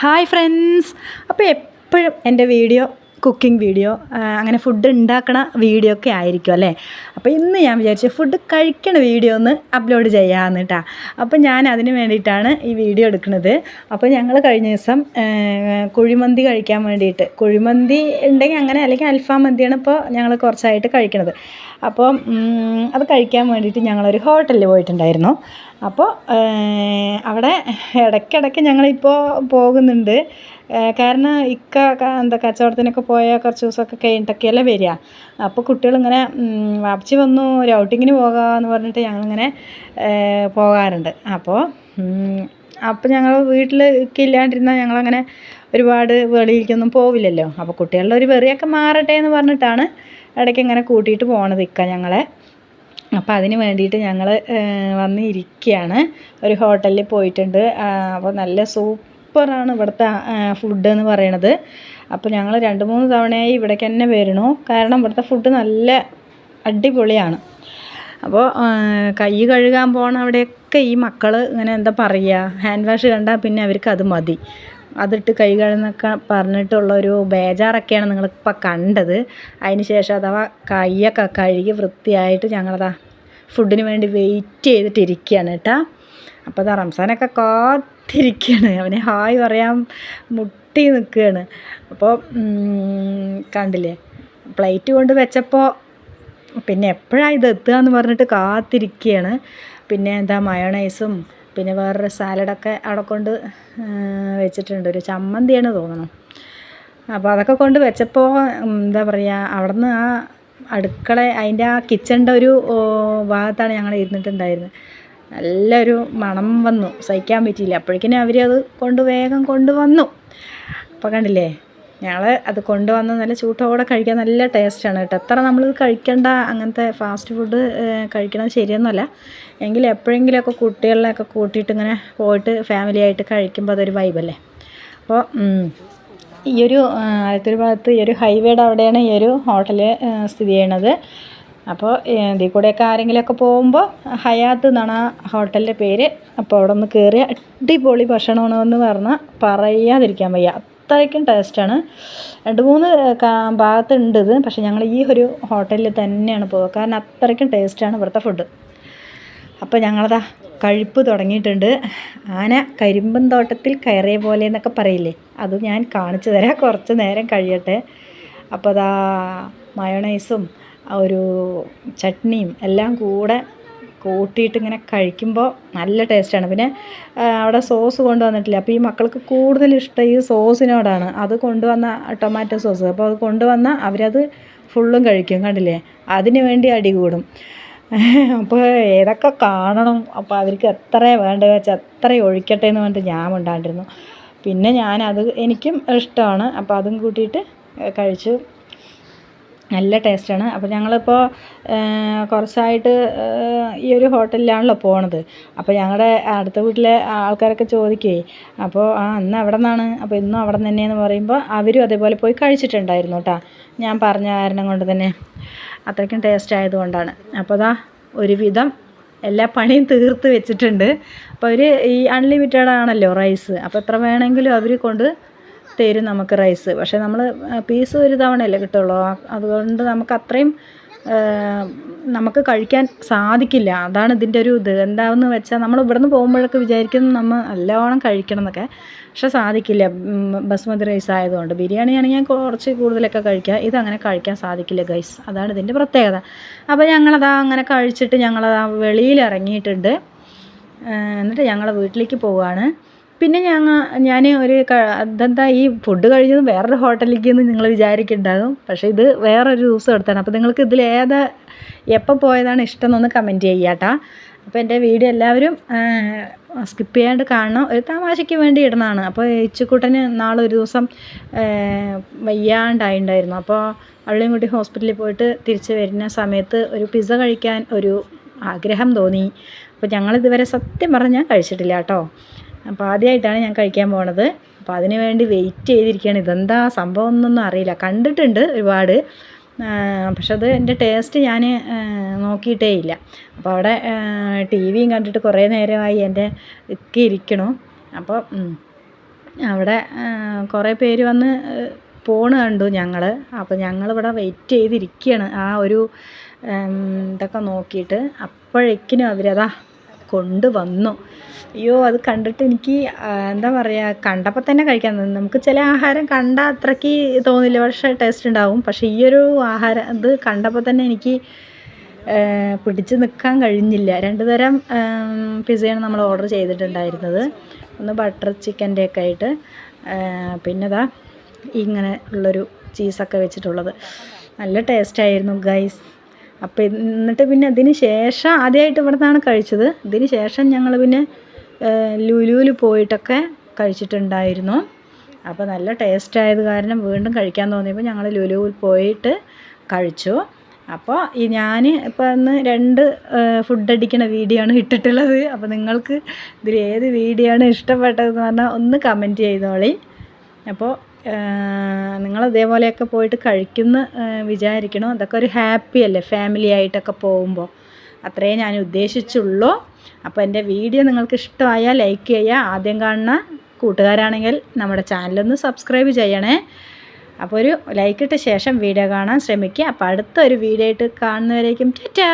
Hi friends അപ്പോൾ എപ്പോഴും എന്റെ വീഡിയോ കുക്കിംഗ് വീഡിയോ അങ്ങനെ ഫുഡ് ഉണ്ടാക്കണ വീഡിയോ ഒക്കെ ആയിരിക്കും അല്ലേ? അപ്പോൾ ഇന്ന് ഞാൻ വിചാരിച്ചു ഫുഡ് കഴിക്കണ വീഡിയോ ഒന്ന് അപ്ലോഡ് ചെയ്യാമെന്ന് കേട്ടോ അപ്പോൾ ഞാൻ അതിന് വേണ്ടിയിട്ടാണ് ഈ വീഡിയോ എടുക്കുന്നത് അപ്പോൾ ഞങ്ങൾ കഴിഞ്ഞ ദിവസം കുഴിമന്തി കഴിക്കാൻ വേണ്ടിയിട്ട് കുഴിമന്തി ഉണ്ടെങ്കിൽ അങ്ങനെ അല്ലെങ്കിൽ അൽഫാം മന്തിയാണ് ഇപ്പോൾ ഞങ്ങൾ കുറച്ചായിട്ട് കഴിക്കണത്. അപ്പോൾ അത് കഴിക്കാൻ വേണ്ടിയിട്ട് ഞങ്ങളൊരു ഹോട്ടലിൽ പോയിട്ടുണ്ടായിരുന്നു. അപ്പോൾ അവിടെ ഇടയ്ക്കിടയ്ക്ക് ഞങ്ങളിപ്പോൾ പോകുന്നുണ്ട്. കാരണം ഇക്ക എന്താ കച്ചവടത്തിനൊക്കെ പോയ കുറച്ച് ദിവസമൊക്കെ കഴിഞ്ഞിട്ടൊക്കെയല്ലേ വരിക. അപ്പോൾ കുട്ടികളിങ്ങനെ വാപ്പച്ചി വന്നു ഒരു ഔട്ടിങ്ങിന് പോകാമെന്ന് പറഞ്ഞിട്ട് ഞങ്ങളിങ്ങനെ പോകാറുണ്ട്. അപ്പോൾ അപ്പോൾ ഞങ്ങൾ വീട്ടിൽ ഇല്ലാണ്ടിരുന്നാൽ ഞങ്ങളങ്ങനെ ഒരുപാട് വെളിയിലേക്കൊന്നും പോവില്ലല്ലോ. അപ്പോൾ കുട്ടികളുടെ ഒരു വെറിയൊക്കെ മാറട്ടെ എന്ന് പറഞ്ഞിട്ടാണ് ഇടയ്ക്ക് ഇങ്ങനെ കൂട്ടിയിട്ട് പോണത് ഇക്ക ഞങ്ങളെ. അപ്പോൾ അതിന് വേണ്ടിയിട്ട് ഞങ്ങൾ വന്ന് ഇരിക്കുകയാണ് ഒരു ഹോട്ടലിൽ പോയിട്ടുണ്ട്. അപ്പോൾ നല്ല സൂപ്പറാണ് ഇവിടുത്തെ ഫുഡ് എന്ന് പറയണത്. അപ്പോൾ ഞങ്ങൾ രണ്ട് മൂന്ന് തവണയായി ഇവിടേക്ക് തന്നെ വരണു. കാരണം ഇവിടുത്തെ ഫുഡ് നല്ല അടിപൊളിയാണ്. അപ്പോൾ കൈ കഴുകാൻ പോകണ അവിടെയൊക്കെ ഈ മക്കൾ ഇങ്ങനെ എന്താ പറയുക ഹാൻഡ് വാഷ് കണ്ടാൽ പിന്നെ അവർക്ക് അത് മതി. അതിട്ട് കൈ കഴുകുന്നൊക്കെ പറഞ്ഞിട്ടുള്ള ഒരു ബേജാറൊക്കെയാണ് നിങ്ങളിപ്പോൾ കണ്ടത്. അതിന് ശേഷം അഥവാ കൈയൊക്കെ കഴുകി വൃത്തിയായിട്ട് ഞങ്ങളതാ ഫുഡിന് വേണ്ടി വെയിറ്റ് ചെയ്തിട്ടിരിക്കുകയാണ് കേട്ടോ അപ്പോൾ അതാ റംസാനൊക്കെ കാത്തിരിക്കുകയാണ് അവനെ ഹായ് പറയാൻ മുട്ടി നിൽക്കുകയാണ്. അപ്പോൾ കണ്ടില്ലേ? പ്ലേറ്റ് കൊണ്ട് വെച്ചപ്പോൾ പിന്നെ എപ്പോഴാണ് ഇത് എത്തുക എന്ന് പറഞ്ഞിട്ട് കാത്തിരിക്കുകയാണ് പിന്നെ എന്താ മയോണൈസും പിന്നെ വേറൊരു സാലഡൊക്കെ അവിടെ കൊണ്ട് വെച്ചിട്ടുണ്ട്. ഒരു ചമ്മന്തിയാണ് തോന്നണം. അപ്പോൾ അതൊക്കെ കൊണ്ട് വെച്ചപ്പോൾ എന്താ പറയുക അവിടുന്ന് ആ അടുക്കള അതിന്റെ ആ കിച്ചണിന്റെ ഒരു ഭാഗത്താണ് ഞങ്ങൾ ഇരുന്നിട്ടുണ്ടായിരുന്നത്. നല്ലൊരു മണം വന്നു. സഹിക്കാൻ പറ്റിയില്ല. അപ്പോഴേക്കിനും അവർ അത് കൊണ്ട് വേഗം കൊണ്ടുവന്നു അപ്പോൾ കണ്ടില്ലേ? ഞങ്ങൾ അത് കൊണ്ടുവന്ന് നല്ല ചൂട്ടോടെ കഴിക്കാൻ നല്ല ടേസ്റ്റാണ് കേട്ടോ. എത്ര നമ്മൾ കഴിക്കേണ്ട അങ്ങനത്തെ ഫാസ്റ്റ് ഫുഡ് കഴിക്കണത് ശരിയൊന്നുമല്ല. എങ്കിൽ എപ്പോഴെങ്കിലുമൊക്കെ കുട്ടികളിലൊക്കെ കൂട്ടിയിട്ട് ഇങ്ങനെ പോയിട്ട് ഫാമിലി ആയിട്ട് കഴിക്കുമ്പോൾ അതൊരു വൈബല്ലേ അപ്പോൾ ഈ ഒരു ആലത്തൂർ ഭാഗത്ത് ഈ ഒരു ഹൈവേയുടെ അവിടെയാണ് ഈ ഒരു ഹോട്ടൽ സ്ഥിതി ചെയ്യണത്. അപ്പോൾ ഇതിൽ കൂടെയൊക്കെ ആരെങ്കിലുമൊക്കെ പോകുമ്പോൾ ഹയാത്ത് എന്നാണ് ആ ഹോട്ടലിന്റെ പേര്. അപ്പോൾ അവിടെ ഒന്ന് കയറി അടിപൊളി ഭക്ഷണമാണെന്ന് പറഞ്ഞാൽ പറയാതിരിക്കാൻ വയ്യ. അത്രയ്ക്കും ടേസ്റ്റാണ്. രണ്ട് മൂന്ന് ഭാഗത്തുണ്ട് ഇത്. പക്ഷേ ഞങ്ങൾ ഈ ഒരു ഹോട്ടലിൽ തന്നെയാണ് പോകുക കാരണം അത്രയ്ക്കും ടേസ്റ്റാണ് ഇവിടുത്തെ ഫുഡ്. അപ്പോൾ ഞങ്ങളതാ കഴിപ്പ് തുടങ്ങിയിട്ടുണ്ട്. ആന കരിമ്പൻ തോട്ടത്തിൽ കയറിയ പോലെ എന്നൊക്കെ പറയില്ലേ? അത് ഞാൻ കാണിച്ചു തരാം. കുറച്ച് നേരം കഴിയട്ടെ. അപ്പോൾ അതാ മയോണൈസും ഒരു ചട്നിയും എല്ലാം കൂടെ കൂട്ടിയിട്ട് ഇങ്ങനെ കഴിക്കുമ്പോൾ നല്ല ടേസ്റ്റാണ്. പിന്നെ അവിടെ സോസ് കൊണ്ടുവന്നിട്ടില്ല? അപ്പോൾ ഈ മക്കൾക്ക് കൂടുതൽ ഇഷ്ടം ഈ സോസിനോടാണ്. അത് കൊണ്ടുവന്ന ടൊമാറ്റോ സോസ്. അപ്പോൾ അത് കൊണ്ടുവന്ന അവരത് ഫുള്ളും കഴിക്കും. കണ്ടില്ലേ? അതിന് വേണ്ടി അടി കൂടും. അപ്പോൾ ഏതൊക്കെ കാണണം? അപ്പോൾ അവർക്ക് എത്ര വേണ്ടത് വെച്ചാൽ എത്ര ഒഴിക്കട്ടെ എന്ന് പറഞ്ഞിട്ട് ഞാൻ ഉണ്ടാണ്ടിരുന്നു പിന്നെ ഞാനത് എനിക്കും ഇഷ്ടമാണ്. അപ്പോൾ അതും കൂട്ടിയിട്ട് കഴിച്ചു. നല്ല ടേസ്റ്റാണ്. അപ്പോൾ ഞങ്ങളിപ്പോൾ കുറച്ചായിട്ട് ഈ ഒരു ഹോട്ടലിലാണല്ലോ പോണത്. അപ്പോൾ ഞങ്ങളുടെ അടുത്ത വീട്ടിലെ ആൾക്കാരൊക്കെ ചോദിക്കുകയെ അപ്പോൾ ആ അന്ന് അവിടെ നിന്നാണ്? അപ്പോൾ ഇന്നും അവിടെ നിന്ന് തന്നെയെന്ന് പറയുമ്പോൾ അവരും അതേപോലെ പോയി കഴിച്ചിട്ടുണ്ടായിരുന്നു കേട്ടോ. ഞാൻ പറഞ്ഞ കാരണം കൊണ്ട് തന്നെ അത്രയ്ക്കും ടേസ്റ്റ് ആയതുകൊണ്ടാണ്. അപ്പോൾ അതാ ഒരുവിധം എല്ലാ പണിയും തീർത്ത് വെച്ചിട്ടുണ്ട്. അപ്പോൾ അവർ ഈ അൺലിമിറ്റഡ് ആണല്ലോ റൈസ്. അപ്പോൾ എത്ര വേണമെങ്കിലും അവർ കൊണ്ട് തരും നമുക്ക് റൈസ് പക്ഷേ നമ്മൾ പീസ് ഒരു തവണയല്ലേ കിട്ടുള്ളൂ. അതുകൊണ്ട് നമുക്ക് അത്രയും നമുക്ക് കഴിക്കാൻ സാധിക്കില്ല. അതാണ് ഇതിന്റെ ഒരു ഇത്. എന്താണെന്ന് വെച്ചാൽ നമ്മൾ ഇവിടുന്ന് പോകുമ്പോഴൊക്കെ വിചാരിക്കുന്നു നമ്മൾ നല്ലവണ്ണം കഴിക്കണം എന്നൊക്കെ. പക്ഷെ സാധിക്കില്ല. ബസ്മതി റൈസ് ആയതുകൊണ്ട്. ബിരിയാണിയാണെങ്കിൽ ഞാൻ കുറച്ച് കൂടുതലൊക്കെ കഴിക്കുക ഇതങ്ങനെ കഴിക്കാൻ സാധിക്കില്ല ഗൈസ് അതാണ് ഇതിന്റെ പ്രത്യേകത. അപ്പോൾ ഞങ്ങളതാ അങ്ങനെ കഴിച്ചിട്ട് ഞങ്ങളതാ വെളിയിൽ ഇറങ്ങിയിട്ടുണ്ട് എന്നിട്ട് ഞങ്ങൾ വീട്ടിലേക്ക് പോവുകയാണ് പിന്നെ ഞങ്ങൾ ഞാൻ ഒരു അതെന്താ ഈ ഫുഡ് കഴിഞ്ഞത് വേറൊരു ഹോട്ടലിലേക്ക് എന്ന് നിങ്ങൾ വിചാരിക്കുന്നുണ്ടാകും പക്ഷേ ഇത് വേറൊരു ദിവസം എടുത്താണ്. അപ്പോൾ നിങ്ങൾക്ക് ഇതിൽ ഏതാ എപ്പോൾ പോയതാണ് ഇഷ്ടം എന്നൊന്ന് കമന്റ് ചെയ്യാട്ടാ. അപ്പോൾ എന്റെ വീഡിയോ എല്ലാവരും സ്കിപ്പ് ചെയ്യാണ്ട് കാണണം. ഒരു തമാശയ്ക്ക് വേണ്ടി ഇടുന്നതാണ്. അപ്പോൾ ഇച്ചുക്കുട്ടന് നാളെ ഒരു ദിവസം വയ്യാണ്ടായി വയ്യാണ്ടായിണ്ടായിരുന്നു. അപ്പോൾ അവളെയും കൂട്ടി ഹോസ്പിറ്റലിൽ പോയിട്ട് തിരിച്ച് വരുന്ന സമയത്ത് ഒരു പിസ്സ കഴിക്കാൻ ഒരു ആഗ്രഹം തോന്നി. അപ്പോൾ ഞങ്ങളിതുവരെ സത്യം പറഞ്ഞാൽ കഴിച്ചിട്ടില്ല കേട്ടോ. അപ്പോൾ ആദ്യമായിട്ടാണ് ഞാൻ കഴിക്കാൻ പോണത്. അപ്പോൾ അതിന് വേണ്ടി വെയിറ്റ് ചെയ്തിരിക്കുകയാണ് ഇതെന്താ സംഭവം എന്നൊന്നും അറിയില്ല. കണ്ടിട്ടുണ്ട് ഒരുപാട്. പക്ഷെ അത് എന്റെ ടേസ്റ്റ് ഞാൻ നോക്കിയിട്ടേ ഇല്ല. അപ്പോൾ അവിടെ ടി വിയും കണ്ടിട്ട് കുറേ നേരമായി എന്റെ ഒക്കെ ഇരിക്കണു. അപ്പോൾ അവിടെ കുറേ പേര് വന്ന് പോണ് കണ്ടു ഞങ്ങൾ അപ്പോൾ ഞങ്ങളിവിടെ വെയിറ്റ് ചെയ്തിരിക്കുകയാണ് ആ ഒരു ഇതൊക്കെ നോക്കിയിട്ട് അപ്പോഴേക്കിനും അവരതാ കൊണ്ടുവന്നു. അയ്യോ അത് കണ്ടിട്ട് എനിക്ക് എന്താ പറയുക കണ്ടപ്പോൾ തന്നെ കഴിക്കാൻ തോന്നുന്നു നമുക്ക് ചില ആഹാരം കണ്ട അത്രയ്ക്ക് തോന്നില്ല. പക്ഷേ ടേസ്റ്റ് ഉണ്ടാവും. പക്ഷേ ഈ ഒരു ആഹാരം ഇത് കണ്ടപ്പോൾ തന്നെ എനിക്ക് പിടിച്ച് നിൽക്കാൻ കഴിഞ്ഞില്ല. രണ്ട് തരം പിസയാണ് നമ്മൾ ഓർഡർ ചെയ്തിട്ടുണ്ടായിരുന്നത്. ഒന്ന് ബട്ടർ ചിക്കന്റെ ഒക്കെ ആയിട്ട്. പിന്നെ ഇതാ ഇങ്ങനെ ഉള്ളൊരു ചീസൊക്കെ വെച്ചിട്ടുള്ളത്. നല്ല ടേസ്റ്റായിരുന്നു ഗൈസ് അപ്പോൾ എന്നിട്ട് പിന്നെ അതിന് ശേഷം ആദ്യമായിട്ട് ഇവിടെ നിന്നാണ് കഴിച്ചത്. ഇതിന് ശേഷം ഞങ്ങൾ പിന്നെ ലുലുവിൽ പോയിട്ടൊക്കെ കഴിച്ചിട്ടുണ്ടായിരുന്നു. അപ്പോൾ നല്ല ടേസ്റ്റ് ആയത് കാരണം വീണ്ടും കഴിക്കാൻ തോന്നിയപ്പോൾ ഞങ്ങൾ ലുലുവിൽ പോയിട്ട് കഴിച്ചു. അപ്പോൾ ഈ ഞാൻ ഇപ്പോൾ ഇന്ന് രണ്ട് ഫുഡ് അടിക്കുന്ന വീഡിയോ ആണ് ഇട്ടിട്ടുള്ളത്. അപ്പോൾ നിങ്ങൾക്ക് ഇതിൽ ഏത് വീഡിയോ ആണ് ഇഷ്ടപ്പെട്ടതെന്ന് പറഞ്ഞാൽ ഒന്ന് കമന്റ് ചെയ്തോളി. അപ്പോൾ നിങ്ങൾ ഇതേപോലെയൊക്കെ പോയിട്ട് കഴിക്കുന്ന വിചാരിക്കണം? അതൊക്കെ ഒരു ഹാപ്പി അല്ലേ? ഫാമിലി ആയിട്ടൊക്കെ പോകുമ്പോൾ അത്രയേ ഞാൻ ഉദ്ദേശിച്ചുള്ളൂ. അപ്പോൾ എന്റെ വീഡിയോ നിങ്ങൾക്ക് ഇഷ്ടമായാൽ ലൈക്ക് ചെയ്യുക ആദ്യം കാണുന്ന കൂട്ടുകാരാണെങ്കിൽ നമ്മുടെ ചാനലൊന്ന് സബ്സ്ക്രൈബ് ചെയ്യണേ. അപ്പോൾ ഒരു ലൈക്കിട്ട ശേഷം വീഡിയോ കാണാൻ ശ്രമിക്കുക. അപ്പോൾ അടുത്തൊരു വീഡിയോ ആയിട്ട് കാണുന്നവരേക്കും ടാറ്റാ!